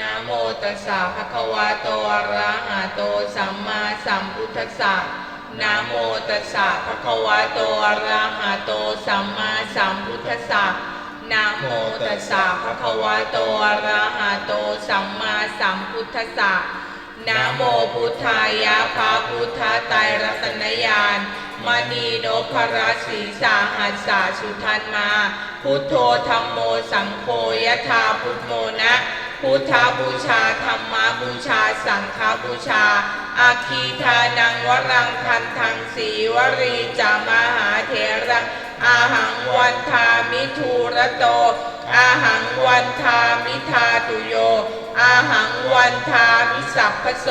นะโมตัสสะภะคะวะโตอะระหะโตสัมมาสัมพุทธัสสะนะโมตัสสะภะคะวะโตอะระหะโตสัมมาสัมพุทธัสสะนะโมตัสสะภะคะวะโตอะระหะโตสัมมาสัมพุทธัสสะนะโมพุทธายะพระพุทธไตรรัตนญาณมณีโนภรสีสาหัสสาสุทันมา พุทโธธรรมโมสังโฆยะธาพุทโมนะ พุทธบูชาธรรมบูชา สังฆบูชา อาคีทานังวรังคันทังสีวรีจามหาเถรังอาหังวันทามิทูระโต อาหังวันทามิทาตุโย อาหังวันทามิสัพพโส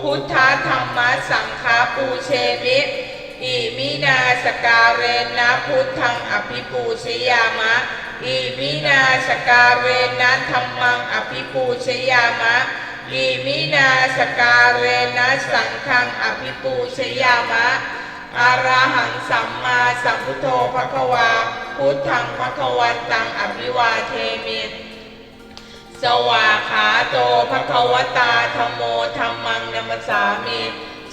พุทธธรรมสังฆาปูเชมิอิมินาสการเรนะพุทธังอภิปูชยามะ อิมินาสการเรนะธรรมังอภิปูชยามะอิมินาสการเรนะสังฆังอภิปูชยามะอาราหังสัมมาสัมพุทโธภควา พุทธังภควันตังอภิวาเทมิสวาขาโตภควตาธรรมโมธรรมังนัมสสามิ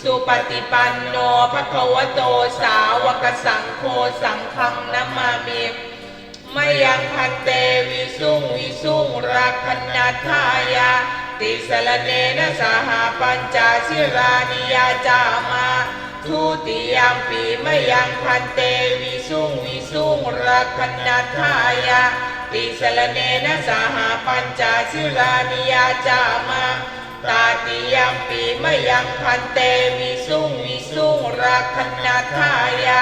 สุปฏิปันโนภควโตสาวกสังโฆสังฆังนัมมามิ มยังพันเตวิสุงวิสุงรักขณาทายาติสรเนนะสหปัญจชิรานิยาจามาทุติยามปีมยังพันเตวิสุงวิสุงรักขณาทายาติสรเนนะสหปัญจชิรานิยาจามาตาติยามปีมยังพันเตวิสุงวิสุงรักขณาทายา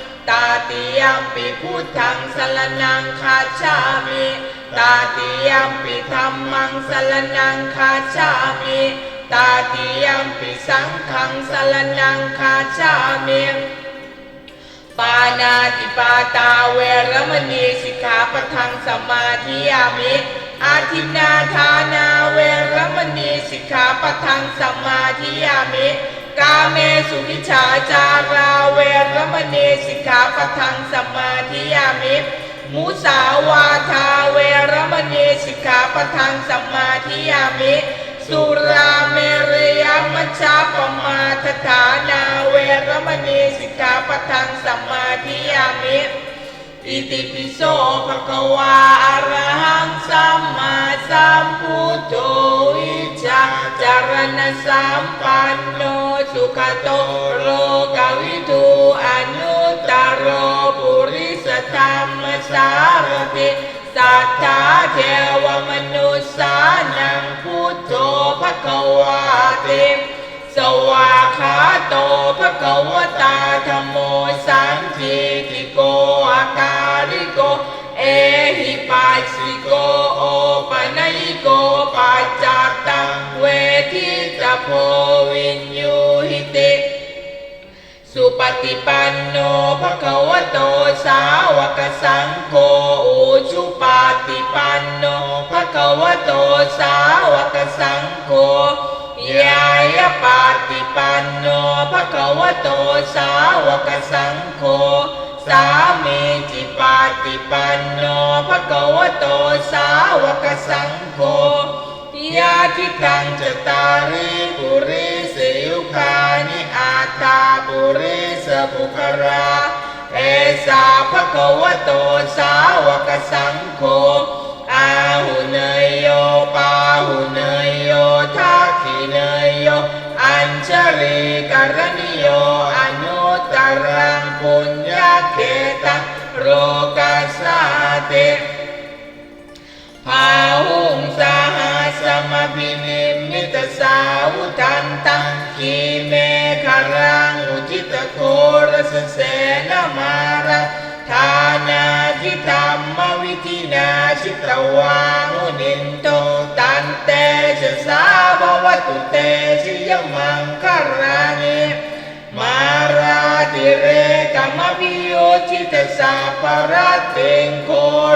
ตาติยมปิพุทธังสลนังคาชามิตาติยมปิธรรมังสลนังคาชามิตาติยมปิสังขังสลนังคาชามิปานาติปาตาเวรมณีสิกขาปัทังสมาธิยามิ อาทินาทานาเวรมณีสิกขาปัทังสมาธิยามิ เมสุวิชาจาราเวรมเนสิกขาปทังสมาธิยามิมุสาวาทาเวรมณีสิกขาปทังสมาธิยามิ สุราเมรยมัชฌาปมาทฐานาเวรมณีสิกขาปทังสมาธิยามิ อิติปิโสภะคะวาอะระหังสัมมาสัมพุทโธอิจาจารณสัมปันโนสุขโตโลกวิทูอนุตตรโรปุริสธรรมสารติสัทธาเทวม วาขาโตภะคะวตาธรรมโมสังคีติโกอาการิโก เอหิปัสสิโกโอปะนัยโกปัจจตังเวทิตาโพวินยูหิติสุปฏิปันโนภะคะวะโตสาวกสังโฆอุชุปาติปันโนภะคะวะโตสาวกสังโฆ ยายปาติปันโนภะคะวะโตสาวกสังโฆสามีจิปาติปันโนภะคะวะโตสาวกสังโฆยาทิตังจตาริปุริสิยุคานิอาตาปุริสปุคราเอสาภะคะวะโตสาวกสังโฆอาหุเนยโยปา ลีกรณิโยอนุตรังปุญญาเขตังโรกัสสติพาหุงสาหาสมพินิมิตสาวุทันตังคีเมฆรังอุจิตโครสเสนมาระทานาทิธรรมวิธินาชิตวามุนินโต สาภวตุเตชิยมังคารานิมาราติเรกมพิโยชิตสัพปะระเตงโค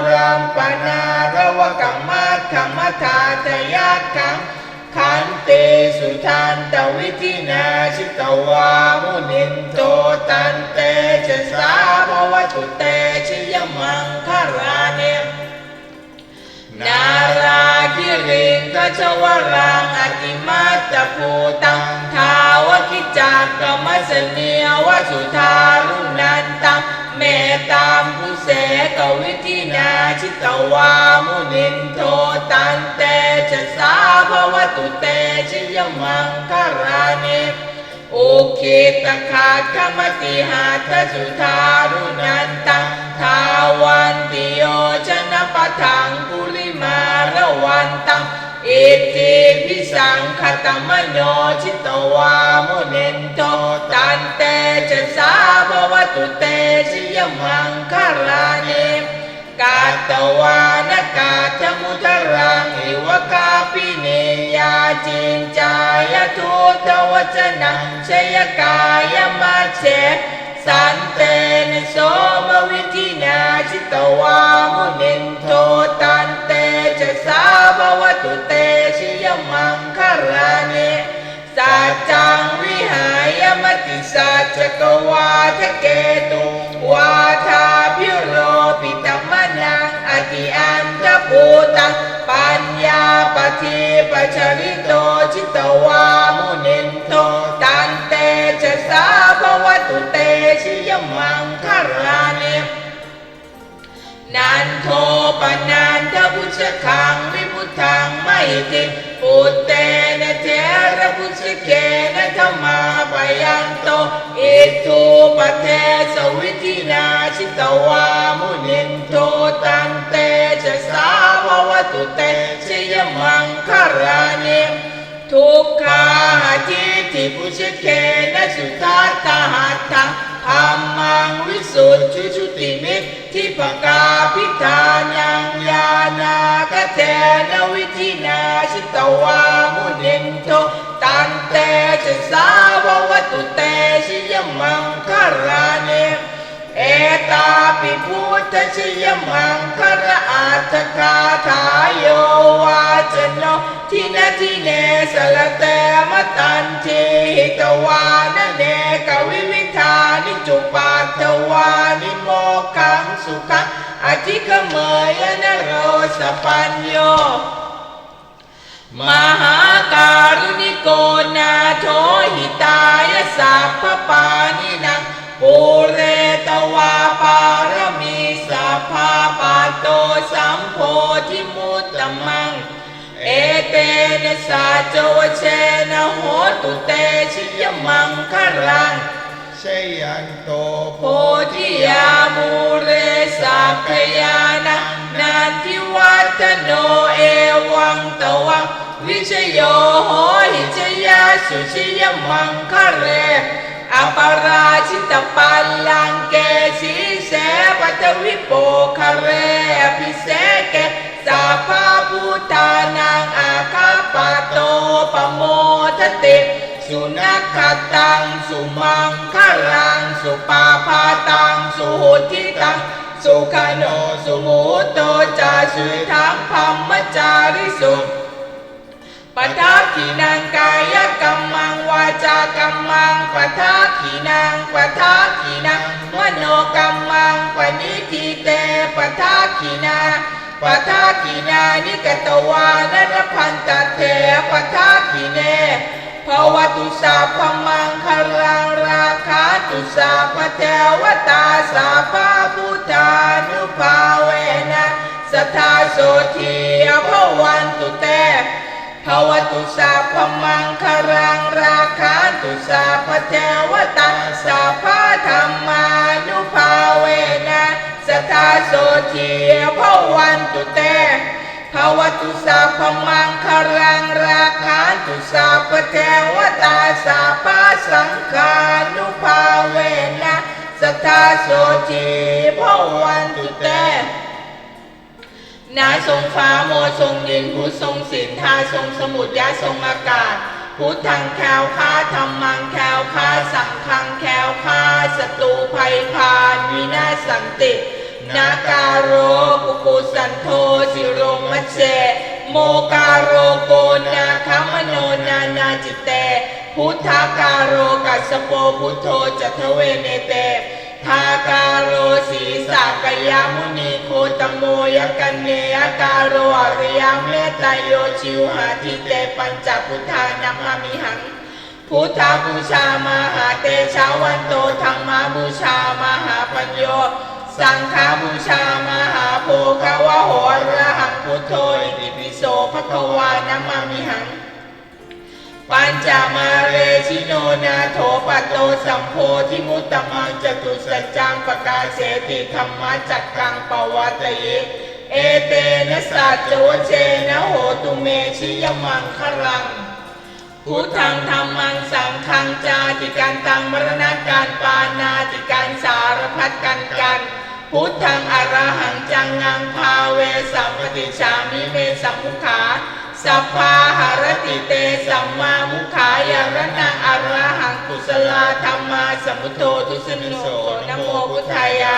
รัมปนาระวกรรมัตขมทาตยักขังขันเตสุทันตวิธินาชิตวามุนินโตตันเตจะสาภวตุเตชิยมังคาราเน นาราคิริงกชวรังอติมัตภูตังทาวคิจักกมัสเนียวสุทารุนันตังเมตตามผู้เสกวิธินาชิตวามุนินโทตันเตจะสาภวตุเตชิยมังคาราเนอุคิตคาคมติหาทสุทารุนันตังทาวันติโยชนะปะทังกุลิมาระวันตังเอิติพิสังคตมโนชิตวามุนินโตตันเตจะสาภวตุเตชิยมังคารานิ กาตวานกาธมุทรังอิวกาปิเนยาจินจายทุตวจนังชยกายมัชเชสันเตนโสมวิธินาชิตวามุนินโทตันเตจะสาภวตุเตชิยมังคารานิสัจจังวิหายมติสัจจกวาทเกตุาปฏิปัจจริโตชิตวามุนินโตตันเตจะสาภวตุเตชิยมังคารานินันโทปนันทพุชคังวิพุทังไม่ติปุตเตนะเทระพุชเกนะธรรมาปยันโตอิทูปเทสวิธินาชิตวา ทุกขาทิฏฐิพุชเกนะสุทัตตหัตถังธรรมังวิสุทธิชุติมิทิปกาพิธานังยานากเทนวิธินาชิตวามุนินโทตันเตจะสาววตุเตชิยมังคาราเนาปิพุทธชยมังคระอาทกาถาโยวาจโนทินาทิเนสลเตมตันทีหิตวานเนกวิวิธานิจุปัตตวานิโมกังสุขังอธิกเมยนโรสปัญโยมหาการุณิโกนาโทหิตายสัพพปานินังปุเร วาปารมีสัพพาปาโตสัมโพธิมุตตมัง เอเตนะสาโจเชนะโหตุเตชิยมังคารังชยันโตโพธิยามูเรสัพพยานังนันทิวัฒโนเอวังตวังวิชโยโหหิชยาสุชิยมังคะเร สุนัขตัง สุมังคลัง สุปาพาตัง สุโหทิตัง สุขโน สุโมโตจาสุทังพัมมจาริสุปทักขีนังกายกรรมังวาจากรรมังปทักขีนังปทักขีนังมโนกรรมังปณิทิเตปทักขีนาปทักขีนานิกตวานรพันตเถปทักขีเน ภวตุสัพมังคลังราคาตุสัพเทวตาสัพพพุทธานุภาเวนะสัทธาโสทีอภวันตุเตภวตุสัพมังคลังราคาตุสัพเทวตาสัพพธรรมานุภาเวนะสัทธาโสทีอภวันตุเต ภวตุสัพมังคลังราคาตุสัพพเทวตาสัพพสังฆานุภาเวนะสัทธาโสจิภวันตุเตนาทรงฟ้าโมทรงดินพุทธทรงศีลทาทรงสมุทรยะทรงอากาศ พุทธังแคล้วคลาธรรมังแคล้วคลาสังฆังแคล้วคลาศัตรูภัยพานวินาศสันติ นาการโรกุกุสันโทสิโรมัจเจโมการโรโกนาคมโนนานาจิตเต พุทธาการโรกัสโปพุทโธจัตเวเนเตทาการโรสีสากยามุนีโคตโมยกันเนยการโรอริยเมตตโยชิวหาทิเตปัญจพุทธานามามิหัง พุทธบูชามหาเตชาวันโตธรรมบูชามหาปัญโย สังฆบูชามหาโภควะโหระหังพุทโธอิติปิโสภควานามามิหัง ปัญจมาเรชิโนนาโถปะโตสัมโพธิมุตตมังจตุสัจจังปกาเสติธรรมจักกังปวัตเยเอเตนะสัจโจเจนะโหตุเมชิยมังครังพุทธังธรรมังสังฆังจาติการตังมรณการปานาติการสารพัดกันกัน พุทธังอรหังจังงังพาเวสัมปติชามิเมสัมมุขาสัพพาหารติเตสัมมามุขายารณะอรหังกุศลธรรมาสมุทโธทุสนิโสนะโมพุทธายะ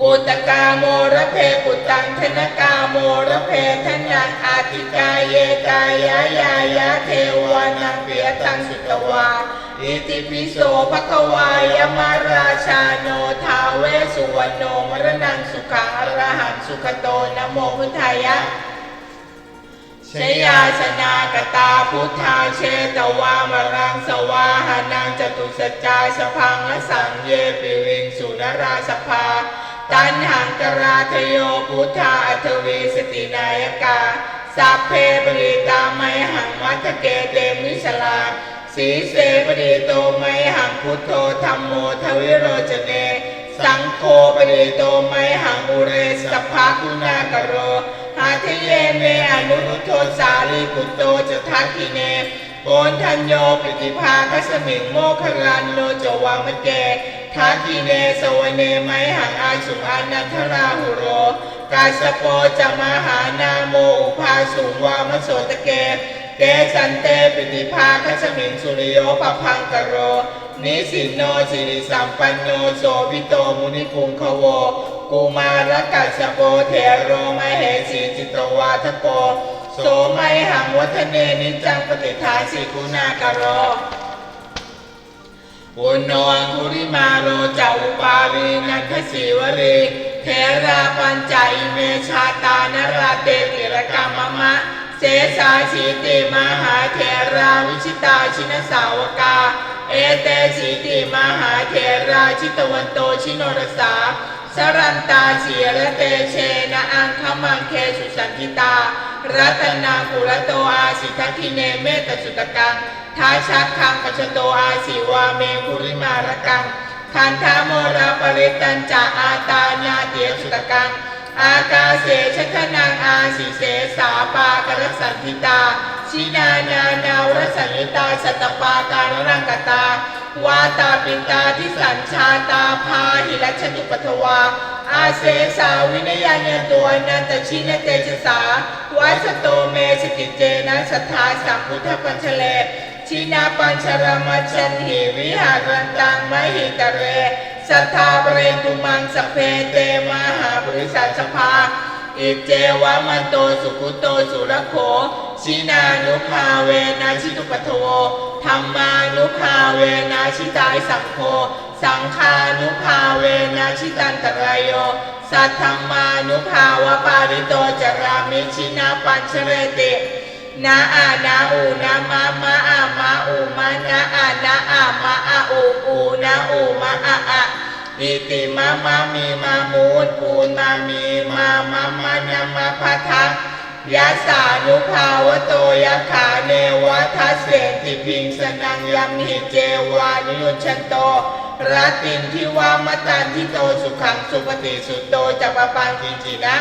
ปุตตกาโมระเพปุตตังธนกาโมระเพทนังอาติกายเยกายายายาเทวานังเปียตังสุตวา อิติปิโสภะควายมาราชาโนทาเวสุวรรณโนมรณังสุขังอรหังสุขโตนะโมพุทธายะชยาสนากตาพุทธาเชตวามรังสวาหานังจตุสจาสพังอสังเยปิวิงสุนราสภา ตันหังกราทโยพุทธาอัทวีสตินายกาสัพเพปริตาไมหังมัทเกเตมิสลา สีเสปริโตไมหังพุทโธธรรมโมทวิโรจเน สังโฆปริโตไมหังอุเรสัพพะกุณากโรหาทะเยเมอนุรุทโธสาลีปุโตจทักขิเนโกนทัญโยปิติภาคัสมิงโมคครันโนจวามะเกทักขิเนสวเนไมหังอาสุอานันทราหุโรกาสโปจมหานาโมอุภาสุวามโสตะเก เกสันเตปิติภาคัสมิงสุริโยปพังกโร นิสินโนสิริสัมปันโนโสภิโตมุนิคุงคโวกุมารกัสโปเทโรมเหสีจิตวาทโก โสไมหังวัฒเนนิจังปฏิทานสิคุณากโรปุณโนอังคุริมาโรจาอุปาลีนันทสีวรีเทราปัญจอิเมชาตานราเตติรกรรมมะ เสสาชีติมหาเทราวิชิตาชินสาวกา เอเตชีติมหาเทราชิตวันโตชิโนรสาสรันตาเชียระเตเชนะอังคมังเคสุสันติตา รัตนากุรโตอาสิทักิเนเมตสุตกังทาชักคังปัจโตอาสิวาเมภุริมารกังคันธาโมราปริตันจาอาตานาเตียสุตกัง อากาเสชะนังอาสิเสสาปากรสันติตา ชินานานาวรสัญญตาสัตตปาการรังกตาวาตาปินตาที่สัญชาตาพาหิรัชนุปัทวา อาเสสาวินยาญตัวนันตชินเตชสาวัสโตเมสกิเจนะสัทธาสัมพุทธปัญชเลชินาปัญชรมัชชันหิวิหารันตังมหิตเร สัทธาปเรนตุมังสเพเตมหาบริษัทสภา อิเจวะมันโตสุขุโตสุรโขชินานุภาเวนะชิตุปทโวธรรมานุภาเวนะชิตายสังโฆสังฆานุภาเวนะชิตันตรายโยสัทธรรมานุภาวะปาริโตจารามิชินาปัญชเรติ นาอานาอูนามามาอามาอูมานาอานาอามาอาอูอูนาอูมาอาอาอิติมามามีมามูดปูนมามีมามามานามาพัทังยาสานุภาวโตยะขาเนวทัสเสติพิงสนังยัมหิเจวานุยุชนโตรัตินทิวามตันทิโตสุขังสุปฏิสุตโตจัปปังกิจินะ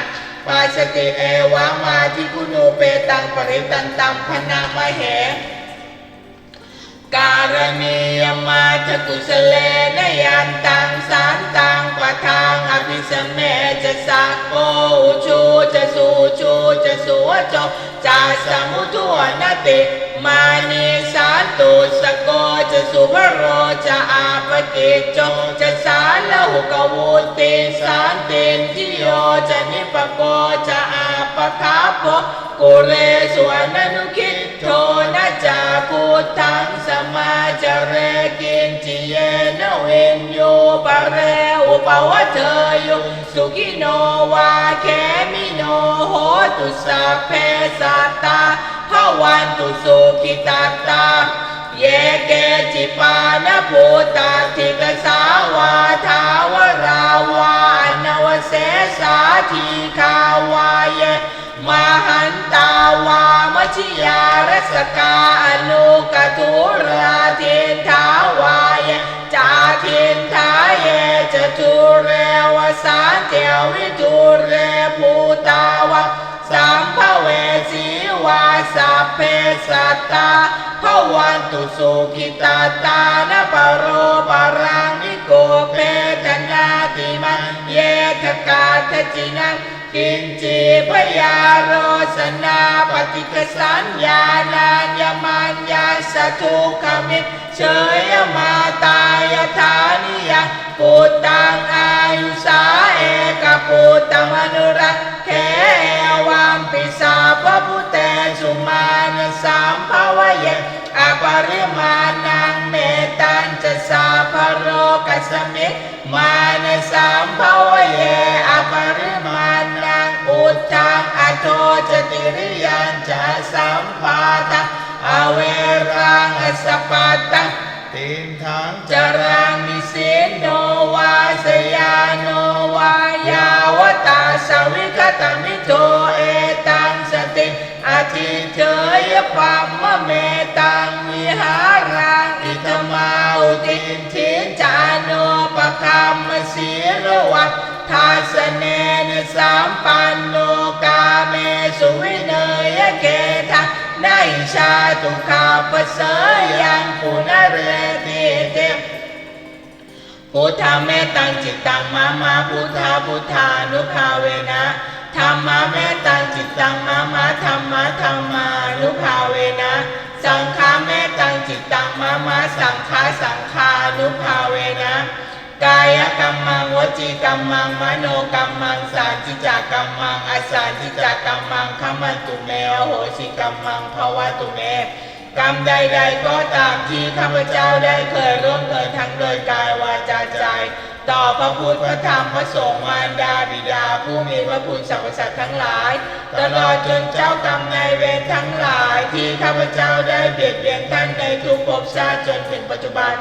ปาสติเอวะมาทิคุโนเปตังปริตันตัมพนามเหการณียมาจกุสเลนยันตังสารตังปัททังอภิสเมจะสักโกชูจะสูชูจะสูวโจจะสมุทวนติมานีสารตุสโกจะสุภโรจะอาปกิจโจจะสา ติสานตินทิโยจะนิปโกจะอาปคาโปกุเรสวนนุคิตโทนะจาพุทธังสมาจเรกินจิเยนเวนโยปะเรอุปวัตเทยุสุขิโนวาแคมิโนโหตุสัพเพสัตตาภวันตุสุขิตาตาเยเกจิปานภูตาทิกสาวาทา ทีคาวาเยมหันตาวามชิยารสกาอนุกทุราทินทาวายจาทินทาเยจทุเรวสานเจวิทุเรภูตาวะสัมภเวสีวาสัพเพสัตตาภวันตุสุขิตาตานปโรปรังนิโกเปต ยทกาทจินังกินจีพยาโรสนาปฏิกสัญญาณานยมันยาสทุขมิเชยมาตายฐานิยปุตตังอายุสาเอกปุตตมนุรักเขวัมปิสาพพุเตสุมานสามภวเยอปริมาณัง สมิมานสามภวเยอปริมาณังอุทธังอโทจติริยันจะสัมปาตะอเวรังอสปัตตังตินทังจรังนิสินโนวาสยาโนวายาวตาสวิคตมิโตเอตังสติอธิเทยปัมเมตัง สเนนสามปันโนกาเมสุวิเนยเกทะนายชาตุขาปเสยยังปุนเรติเตพุทธาเมตังจิตตังมามาพุทธาพุทธานุภาเวนะธรรมะเมตังจิตตังมามาธรรมะธรรมานุภาเวนะ สังฆาเมตังจิตตังมามาสังฆาสังฆานุภาเวนะ กายกรรมังวจีกรรมังมโนกรรมังสาจิจกรรมังอสาจิจกรรมังขมันตุเมอโหสิกรรมังภาวตุเมกรรมใด ๆ ก็ตามที่ข้าพเจ้าได้เคยร่วมเกินทั้งโดยกายวาจาใจ ต่อพระพุทธพระธรรมพระสงฆ์มารดาบิดา ผู้มีพระคุณสรรพสัตว์ทั้งหลาย ตลอดจนเจ้ากรรมนายเวรทั้งหลายที่ข้าพเจ้าได้เบียดเบียนท่านในทุกภพชาติจนถึงปัจจุบัน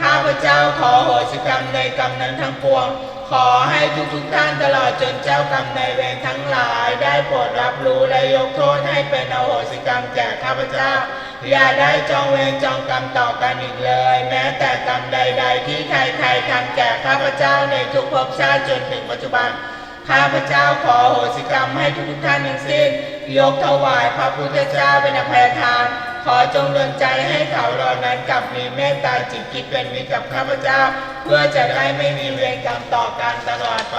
ข้าพเจ้าขอโหสิกรรมในกรรมนั้นทั้งปวง ขอให้ทุกๆท่านตลอดจนเจ้ากรรมนเวรทั้งหลาย ได้โปรดรับรู้และยกโทษให้เป็นอโหสิกรรมแก่ข้าพเจ้า อย่าได้จองเวรจองกรรมต่อกันอีกเลย แม้แต่กรรมใด ๆ ที่ใครๆทำแก่ข้าพเจ้าในทุกภพชาติจนถึงปัจจุบันข้าพเจ้าขอโหสิกรรมให้ทุกๆท่านทั้งสิ้น ยกถวายพระพุทธเจ้าเป็นอภัยทาน ขอจงดลใจให้เขาเหล่านั้นกลับมีเมตตาจิตคิดเป็นมิตรกับข้าพเจ้า เพื่อจะได้ไม่มีเวรกรรมต่อกันตลอดไป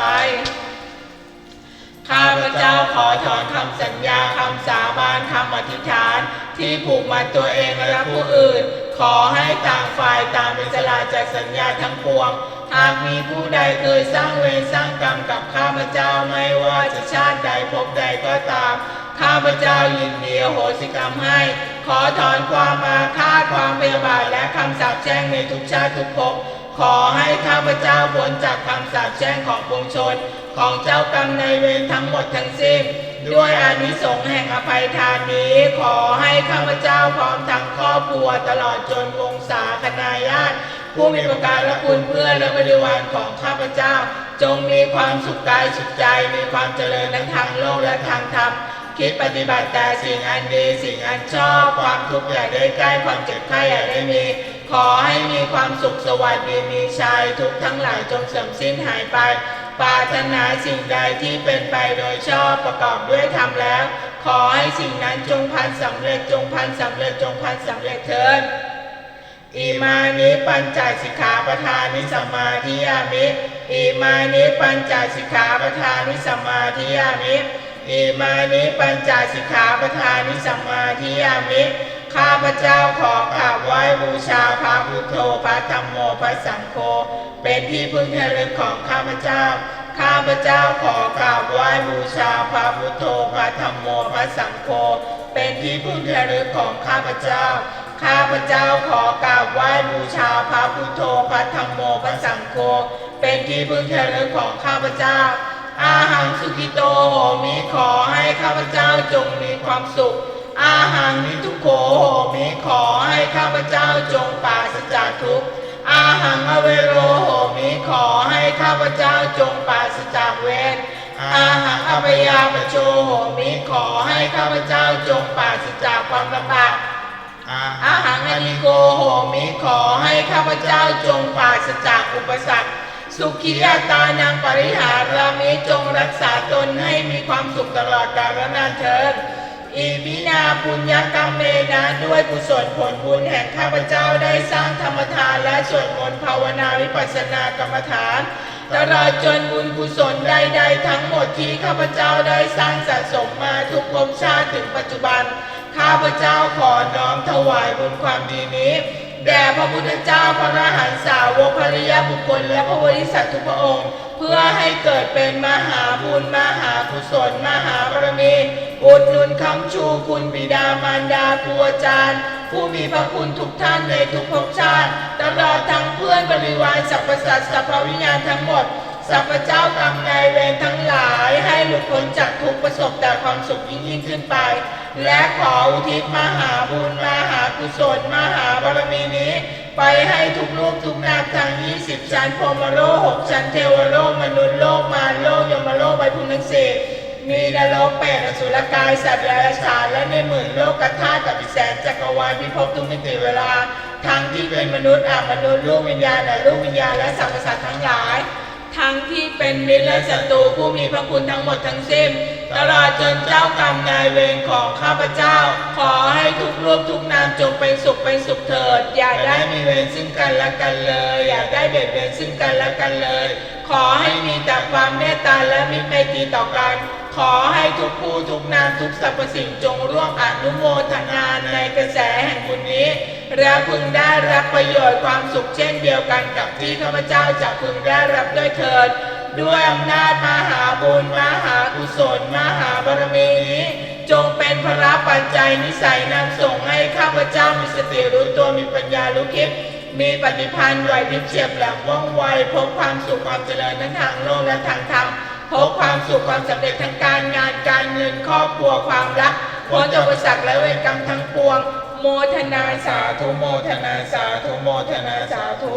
ข้าพเจ้าขอถอนคำสัญญาคำสาบานคำอธิษฐาน ที่ผูกมัดตัวเองและผู้อื่น ขอให้ต่างฝ่ายต่างเป็นสละจากสัญญาทั้งปวงหากมีผู้ใดเคยสร้างเวรสร้างกรรมกับข้าพเจ้าไม่ว่าจะชาติใดภพใดก็ตาม ข้าพเจ้ายินดีโหสิกรรมให้ ขอถอนความมาฆ่าตความพยาบาทและคำสาปแช่งในทุกชาติทุกภพขอให้ข้าพเจ้าพ้นจากคำสาปแช่งของปวงชน ของเจ้ากรรมในเวรทั้งหมดทั้งสิ้นด้วยอานิสงส์แห่งอภัยทานนี้ ขอให้ข้าพเจ้าพร้อมทั้งครอบครัวตลอดจนวงศาคณาญาติผู้มีประการและคุณเพื่อนและบริวารของข้าพเจ้า จงมีความสุขกายสุขใจมีความเจริญทั้งทางโลกและทางธรรม คิดปฏิบัติแต่สิ่งอันดีสิ่งอันชอบความทุกข์อย่าได้ใกล้ความเจ็บไข้อย่าได้มี ขอให้มีความสุขสวัสดีมีชัยทุกทั้งหลายจงเสื่อมสิ้นหายไปปรารถนาสิ่งใดที่เป็นไปโดยชอบประกอบด้วยธรรมแล้ว ขอให้สิ่งนั้นจงพันสำเร็จจงพันสำเร็จจงพันสำเร็จเถิดอิมานิปัญจสิกขาปทานิสมมาธิยามิอิมานิปัญจสิกขาปทานิสมมาธิยามิ อิมานิปัญจสิกขาปทานิสมมาธิยามิข้าพเจ้าขอกราบไหว้บูชาพระพุทโธพระธรรมโมพระสังโฆเป็นที่พึ่งที่ระลึกของข้าพเจ้า ข้าพเจ้าขอกราบไหว้บูชาพระพุทโธพระธรรมโมพระสังโฆเป็นที่พึ่งที่ระลึกของข้าพเจ้า ข้าพเจ้าขอกราบไหว้บูชาพระพุทโธพระธรรมโมพระสังโฆเป็นที่พึ่งที่ระลึกของข้าพเจ้า อาหังสุขิโตโหมิขอให้ข้าพเจ้าจงมีความสุข อาหังนิทุโขโหมิขอให้ข้าพเจ้าจงปราศจากทุกข์ อาหังอเวโรโหมิขอให้ข้าพเจ้าจงปราศจากเวรอาหังอภยาปโชโหมิขอให้ข้าพเจ้าจงปราศจากความลำบากอาหังอนิโกโหมิขอให้ข้าพเจ้าจงปราศจากอุปสรรค สุขียตานังปริหารามิจงรักษาตนให้มีความสุขตลอดกาลนานเทินอิมินาปุญญกรรมเมนะด้วยกุศลผลบุญแห่งข้าพเจ้าได้สร้างธรรมทานและสวดมนต์ภาวนาวิปัสสนากรรมฐาน ตลอดจนบุญกุศลใดๆ ทั้งหมดที่ข้าพเจ้าได้สร้างสะสมมาทุกภพชาติถึงปัจจุบัน ข้าพเจ้าขอน้อมถวายบุญความดีนี้ แด่พระพุทธเจ้าพระอรหันตสาวกภริยาบุคคลและพระบริษัททุกพระองค์ เพื่อให้เกิดเป็นมหาบุญมหากุศลมหาบารมีอุดหนุนคำชูคุณบิดามารดาครูอาจารย์ ผู้มีพระคุณทุกท่านในทุกภพชาติตลอดทั้งเพื่อนบริวารสรรพสัตว์สรรพวิญญาณทั้งหมดสัพพเจ้ากรรมนายเวรทั้งหลาย พ้นจากทุกประสบแต่ความสุขยิ่งยิ่งขึ้นไป และขออุทิศมหาบุญมหากุศลมหาบารมีนี้ ไปให้ทุกรูปทุกนามทั้ง20ชั้นพรมโลก6ชั้นเทวโลกมนุษย์โลกมารโลกยมโลกใบพุทั้งสี่มีนรกเปรตอสุรกายสัตว์และสารและในหมื่นโลกกธาตุกับอีกแสนจักรวาลพิภพทุกมิติเวลาทั้งที่เป็นมนุษย์อามนุษย์ลูกวิญญาณและลูกวิญญาณและสรรพสัตว์ทั้งหลาย ทั้งที่เป็นมิตรและศัตรูผู้มีพระคุณทั้งหมดทั้งสิ้นตลอดจนเจ้ากรรมนายเวรของข้าพเจ้า ขอให้ทุกรูปทุกนามจงเป็นสุขเป็นสุขเถิด อย่าได้มีเวรซึ่งกันและกันเลย อย่าได้เบียดเบียนซึ่งกันและกันเลย ขอให้มีแต่ความเมตตาและมิตรไมตรีต่อกัน ขอให้ทุกผู้ทุกนามทุกสรรพสิ่งจงร่วมอนุโมทนาในกระแสแห่งบุญนี้และพึงได้รับประโยชน์ความสุขเช่นเดียวกันกับที่ข้าพเจ้าจะพึงได้รับด้วยเถิด ด้วยอำนาจมหาบุญมหากุศลมหาบารมีนี้จงเป็นพระปัจจัยนิสัยนำส่งให้ข้าพเจ้ามีสติรู้ตัวมีปัญญารู้คิดมีปฏิพันธ์ไหวพริบเฉียบแหลมว่องไวพบความสุขความเจริญทั้งทางโลกและทางธรรม พบความสุขความสำเร็จทางการงานการเงินครอบครัวความรักพ้นจากอุปสรรคและเวรกรรมทั้งปวง โมทนาสาธุโมทนาสาธุโมทนาสาธุ